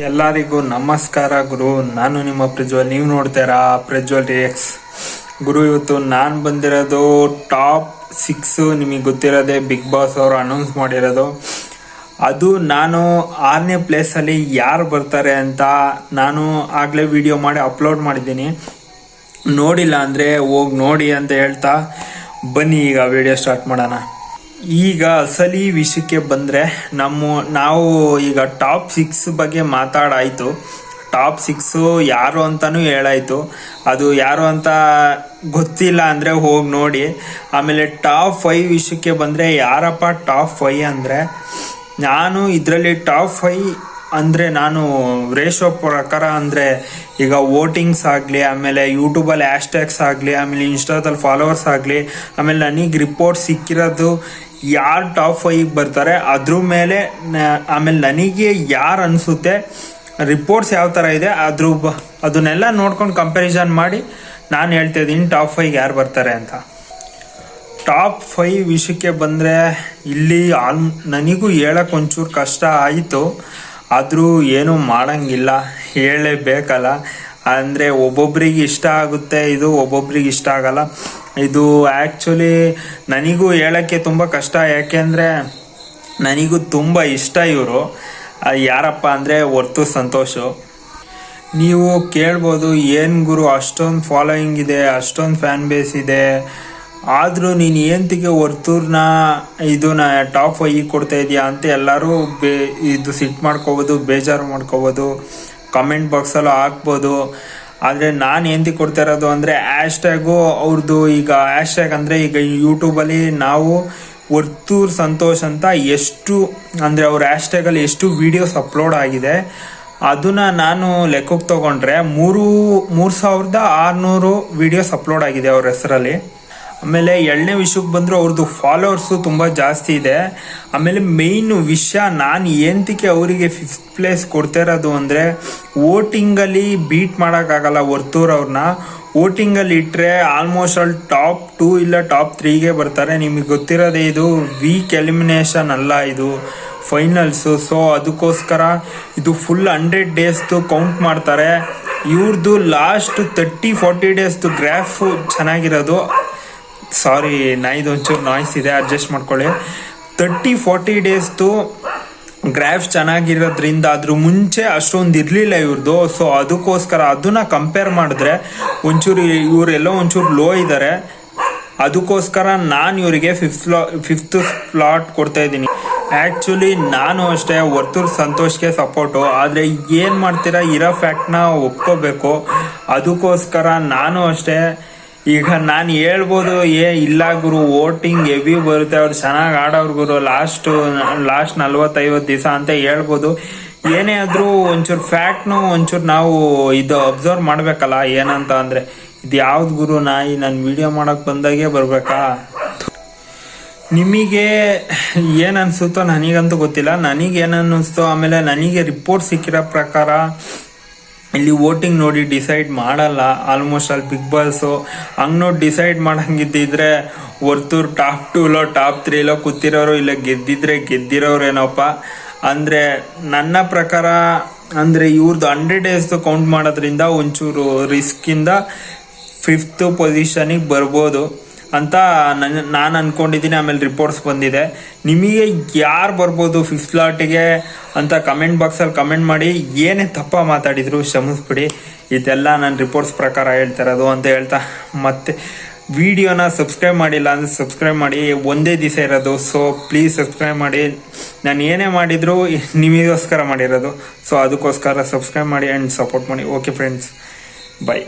ಎಲ್ಲರಿಗೂ ನಮಸ್ಕಾರ ಗುರು. ನಾನು ನಿಮ್ಮ ಪ್ರಜ್ವಲ್. ನೀವು ನೋಡ್ತೀರಾ ಪ್ರಜ್ವಲ್ ರಿಯಕ್ಸ್ ಗುರು, ಇವತ್ತು ನಾನು ಬಂದಿರೋದು ಟಾಪ್ ಸಿಕ್ಸ್ ನಿಮಗೆ ಗೊತ್ತಿರೋದೆ ಬಿಗ್ ಬಾಸ್ ಅವರು ಅನೌನ್ಸ್ ಮಾಡಿರೋದು. ಅದು ನಾನು ಆರನೇ ಪ್ಲೇಸಲ್ಲಿ ಯಾರು ಬರ್ತಾರೆ ಅಂತ ನಾನು ಆಗಲೇ ವಿಡಿಯೋ ಮಾಡಿ ಅಪ್ಲೋಡ್ ಮಾಡಿದ್ದೀನಿ. ನೋಡಿಲ್ಲ ಅಂದರೆ ಹೋಗಿ ನೋಡಿ ಅಂತ ಹೇಳ್ತಾ ಬನ್ನಿ, ಈಗ ವಿಡಿಯೋ ಸ್ಟಾರ್ಟ್ ಮಾಡೋಣ. ಈಗ ಅಸಲಿ ವಿಷಯಕ್ಕೆ ಬಂದರೆ ನಮ್ಮ ನಾವು ಈಗ ಟಾಪ್ ಸಿಕ್ಸ್ ಬಗ್ಗೆ ಮಾತಾಡಾಯಿತು. ಟಾಪ್ ಸಿಕ್ಸು ಯಾರು ಅಂತಲೂ ಹೇಳಾಯಿತು. ಅದು ಯಾರು ಅಂತ ಗೊತ್ತಿಲ್ಲ ಅಂದರೆ ಹೋಗಿ ನೋಡಿ. ಆಮೇಲೆ ಟಾಪ್ ಫೈವ್ ವಿಷಯಕ್ಕೆ ಬಂದರೆ ಯಾರಪ್ಪ ಟಾಪ್ ಫೈ ಅಂದರೆ? ನಾನು ಇದರಲ್ಲಿ ಟಾಪ್ ಫೈ ಅಂದರೆ ನಾನು ರೇಷೋ ಪ್ರಕಾರ ಅಂದರೆ ಈಗ ವೋಟಿಂಗ್ಸ್ ಆಗಲಿ, ಆಮೇಲೆ ಯೂಟ್ಯೂಬಲ್ಲಿ ಹ್ಯಾಶ್ಟ್ಯಾಗ್ಸ್ ಆಗಲಿ, ಆಮೇಲೆ ಇನ್ಸ್ಟಾದಲ್ಲಿ ಫಾಲೋವರ್ಸ್ ಆಗಲಿ, ಆಮೇಲೆ ನನಗೆ ರಿಪೋರ್ಟ್ ಸಿಕ್ಕಿರೋದು ಯಾರು ಟಾಪ್ ಫೈವ್ ಬರ್ತಾರೆ, ಅದ್ರ ಮೇಲೆ ಆಮೇಲೆ ನನಗೆ ಯಾರು ಅನಿಸುತ್ತೆ ರಿಪೋರ್ಟ್ಸ್ ಯಾವ ಥರ ಇದೆ, ಅದ್ರ ಅದನ್ನೆಲ್ಲ ನೋಡ್ಕೊಂಡು ಕಂಪ್ಯಾರಿಸನ್ ಮಾಡಿ ನಾನು ಹೇಳ್ತಾ ಇದ್ದೀನಿ ಟಾಪ್ ಫೈವ್ ಯಾರು ಬರ್ತಾರೆ ಅಂತ. ಟಾಪ್ ಫೈವ್ ವಿಷಯಕ್ಕೆ ಬಂದರೆ, ಇಲ್ಲಿ ಆಲ್, ನನಗೂ ಹೇಳಕ್ಕೆ ಒಂಚೂರು ಕಷ್ಟ ಆಯಿತು, ಆದರೂ ಏನೂ ಮಾಡೋಂಗಿಲ್ಲ ಹೇಳಲೇಬೇಕಲ್ಲ ಅಂದರೆ ಒಬ್ಬೊಬ್ರಿಗೆ ಇಷ್ಟ ಆಗುತ್ತೆ, ಇದು ಒಬ್ಬೊಬ್ರಿಗೆ ಇಷ್ಟ ಆಗಲ್ಲ. ಇದು ಆ್ಯಕ್ಚುಲಿ ನನಗೂ ಹೇಳೋಕ್ಕೆ ತುಂಬ ಕಷ್ಟ, ಯಾಕೆಂದರೆ ನನಗೂ ತುಂಬ ಇಷ್ಟ ಇವರು. ಯಾರಪ್ಪ ಅಂದರೆ ಹೊರ್ತು ಸಂತೋಷ. ನೀವು ಕೇಳ್ಬೋದು ಏನು ಗುರು, ಅಷ್ಟೊಂದು ಫಾಲೋಯಿಂಗ್ ಇದೆ, ಅಷ್ಟೊಂದು ಫ್ಯಾನ್ ಬೇಸ್ ಇದೆ. ಆದರೂ ನೀನು ಏಂತಿಗೆ ಹೊರ್ತೂರ್ನ ಇದನ್ನ ಟಾಪ್ ಫೈವ್ ಕೊಡ್ತಾ ಇದೆಯಾ ಅಂತ ಎಲ್ಲರೂ ಬೇ, ಇದು ಸಿಟ್ ಮಾಡ್ಕೋಬೋದು, ಬೇಜಾರು ಮಾಡ್ಕೋಬೋದು. ಕಮೆಂಟ್ ಬಾಕ್ಸಲ್ಲೂ ಹಾಕ್ಬೋದು. ಆದರೆ ನಾನು ಏಂತಿ ಕೊಡ್ತಾ ಇರೋದು ಅಂದರೆ ಹ್ಯಾಶ್ಟ್ಯಾಗು ಅವ್ರದ್ದು ಈಗ ಹ್ಯಾಶ್ಟ್ಯಾಗ್ ಅಂದರೆ ಈಗ ಯೂಟ್ಯೂಬಲ್ಲಿ ನಾವು ವರ್ತೂರ್ ಸಂತೋಷ್ ಅಂತ ಎಷ್ಟು ಅಂದರೆ ಅವ್ರ ಹ್ಯಾಶ್ಟ್ಯಾಗಲ್ಲಿ ಎಷ್ಟು ವೀಡಿಯೋಸ್ ಅಪ್ಲೋಡ್ ಆಗಿದೆ, ಅದನ್ನು ನಾನು ಲೆಕ್ಕಕ್ಕೆ ತಗೊಂಡ್ರೆ ಮೂರು ಮೂರು ಸಾವಿರದ ಆರುನೂರು ವಿಡಿಯೋಸ್ ಅಪ್ಲೋಡ್ ಆಗಿದೆ ಅವ್ರ ಹೆಸರಲ್ಲಿ. ಆಮೇಲೆ ಎರಡನೇ ವಿಷಯಕ್ಕೆ ಬಂದರೂ ಅವ್ರದ್ದು ಫಾಲೋವರ್ಸು ತುಂಬ ಜಾಸ್ತಿ ಇದೆ. ಆಮೇಲೆ ಮೇಯ್ನ್ ವಿಷಯ ನಾನು ಏನಕ್ಕೆ ಅವರಿಗೆ ಫಿಫ್ತ್ ಪ್ಲೇಸ್ ಕೊಡ್ತಾ ಇರೋದು ಅಂದರೆ ವೋಟಿಂಗಲ್ಲಿ ಬೀಟ್ ಮಾಡೋಕ್ಕಾಗಲ್ಲ ವರ್ತೂರ್ ಅವ್ರನ್ನ ವೋಟಿಂಗಲ್ಲಿ ಇಟ್ಟರೆ ಆಲ್ಮೋಸ್ಟ್ ಆಲ್ ಟಾಪ್ ಟೂ ಇಲ್ಲ ಟಾಪ್ ತ್ರೀಗೆ ಬರ್ತಾರೆ. ನಿಮಗೆ ಗೊತ್ತಿರೋದೇ ಇದು ವೀಕ್ ಎಲಿಮಿನೇಷನ್ ಅಲ್ಲ ಇದು ಫೈನಲ್ಸು ಸೊ ಅದಕ್ಕೋಸ್ಕರ ಇದು ಫುಲ್ ಹಂಡ್ರೆಡ್ ಡೇಸ್ದು ಕೌಂಟ್ ಮಾಡ್ತಾರೆ. ಇವ್ರದ್ದು ಲಾಸ್ಟ್ ತರ್ಟಿ ಫಾರ್ಟಿ ಡೇಸ್ದು ಗ್ರಾಫು ಚೆನ್ನಾಗಿರೋದು. ಸಾರಿ ನಾಯಿದು ಒಂಚೂರು ನಾಯ್ಸ್ ಇದೆ ಅಡ್ಜಸ್ಟ್ ಮಾಡ್ಕೊಳ್ಳಿ. ತರ್ಟಿ ಫೋರ್ಟಿ ಡೇಸ್ದು ಗ್ರಾಫ್ ಚೆನ್ನಾಗಿರೋದ್ರಿಂದ ಅದ್ರ ಮುಂಚೆ ಅಷ್ಟೊಂದು ಇರಲಿಲ್ಲ ಇವ್ರದ್ದು ಸೊ ಅದಕ್ಕೋಸ್ಕರ ಅದನ್ನ ಕಂಪೇರ್ ಮಾಡಿದ್ರೆ ಒಂಚೂರು ಇವರೆಲ್ಲ ಒಂಚೂರು ಲೋ ಇದ್ದಾರೆ ಅದಕ್ಕೋಸ್ಕರ ನಾನು ಇವರಿಗೆ ಫಿಫ್ತ್ ಫ್ಲಾ ಫಿಫ್ತ್ ಸ್ಲಾಟ್ ಕೊಡ್ತಾ ಇದ್ದೀನಿ. ಆ್ಯಕ್ಚುಲಿ ನಾನು ಅಷ್ಟೇ ವರ್ತೂರ್ ಸಂತೋಷ್ಗೆ ಸಪೋರ್ಟು ಆದರೆ ಏನು ಮಾಡ್ತೀರಾ, ಇರೋ ಫ್ಯಾಕ್ಟ್ನ ಒಪ್ಕೋಬೇಕು. ಅದಕ್ಕೋಸ್ಕರ ನಾನು ಅಷ್ಟೇ ಈಗ ನಾನು ಹೇಳ್ಬೋದು, ಏ, ಇಲ್ಲ ಗುರು, ವೋಟಿಂಗ್ ಹೆವಿ ಬರುತ್ತೆ, ಅವ್ರು ಚೆನ್ನಾಗಿ ಆಡೋರು ಗುರು ಲಾಸ್ಟ್ ಲಾಸ್ಟ್ ನಲ್ವತ್ತೈವತ್ತು ದಿವಸ ಅಂತ ಹೇಳ್ಬೋದು. ಏನೇ ಆದರೂ ಒಂಚೂರು ಫ್ಯಾಕ್ಟ್ನು ಒಂಚೂರು ನಾವು ಇದು ಅಬ್ಸರ್ವ್ ಮಾಡಬೇಕಲ್ಲ, ಏನಂತ ಅಂದರೆ. ಇದು ಯಾವ್ದು ಗುರು ನಾಯಿ, ನಾನು ವಿಡಿಯೋ ಮಾಡೋಕೆ ಬಂದಾಗೆ ಬರಬೇಕಾ? ನಿಮಗೆ ಏನು ಅನಿಸುತ್ತೋ ನನಗಂತೂ ಗೊತ್ತಿಲ್ಲ. ನನಗೆ ಏನು ಆಮೇಲೆ ನನಗೆ ರಿಪೋರ್ಟ್ ಸಿಕ್ಕಿರೋ ಪ್ರಕಾರ ಇಲ್ಲಿ ವೋಟಿಂಗ್ ನೋಡಿ ಡಿಸೈಡ್ ಮಾಡಲ್ಲ ಆಲ್ಮೋಸ್ಟ್ ಅಲ್ಲಿ ಬಿಗ್ ಬಾಸು ಹಂಗೆ ನೋಡಿ ಡಿಸೈಡ್ ಮಾಡಂಗಿದ್ದಿದ್ರೆ ವರ್ತೂರ್ ಟಾಪ್ ಟೂಲೋ ಟಾಪ್ ತ್ರೀಲೋ ಕೂತಿರೋರು ಇಲ್ಲ ಗೆದ್ದಿದ್ರೆ ಗೆದ್ದಿರೋರೇನೋಪ್ಪ ಅಂದರೆ ನನ್ನ ಪ್ರಕಾರ, ಅಂದರೆ ಇವ್ರದ್ದು ಹಂಡ್ರೆಡ್ ಡೇಸ್ದು ಕೌಂಟ್ ಮಾಡೋದ್ರಿಂದ ಒಂಚೂರು ರಿಸ್ಕಿಂದ ಫಿಫ್ತ್ ಪೊಸಿಷನಿಗೆ ಬರ್ಬೋದು. ಅಂತ ನನ್ನ ನಾನು ಅಂದ್ಕೊಂಡಿದ್ದೀನಿ ಆಮೇಲೆ ರಿಪೋರ್ಟ್ಸ್ ಬಂದಿದೆ. ನಿಮಗೆ ಯಾರು ಬರ್ಬೋದು ಫಿಫ್ತ್ ಲಾಟಿಗೆ ಅಂತ ಕಮೆಂಟ್ ಬಾಕ್ಸಲ್ಲಿ ಕಮೆಂಟ್ ಮಾಡಿ, ಏನೇ ತಪ್ಪ ಮಾತಾಡಿದ್ರು ಕ್ಷಮಿಸ್ಬಿಡಿ ಇದೆಲ್ಲ ನನ್ನ ರಿಪೋರ್ಟ್ಸ್ ಪ್ರಕಾರ ಹೇಳ್ತಾ ಇರೋದು ಅಂತ ಹೇಳ್ತಾ, ಮತ್ತೆ ವಿಡಿಯೋನ ಸಬ್ಸ್ಕ್ರೈಬ್ ಮಾಡಿಲ್ಲ ಅಂದರೆ ಸಬ್ಸ್ಕ್ರೈಬ್ ಮಾಡಿ, ಒಂದೇ ದಿವಸ ಇರೋದು ಸೊ ಪ್ಲೀಸ್ ಸಬ್ಸ್ಕ್ರೈಬ್ ಮಾಡಿ. ನಾನು ಏನೇ ಮಾಡಿದರೂ ನಿಮಗೋಸ್ಕರ ಮಾಡಿರೋದು. ಸೊ ಅದಕ್ಕೋಸ್ಕರ ಸಬ್ಸ್ಕ್ರೈಬ್ ಮಾಡಿ ಆ್ಯಂಡ್ ಸಪೋರ್ಟ್ ಮಾಡಿ. Okay friends bye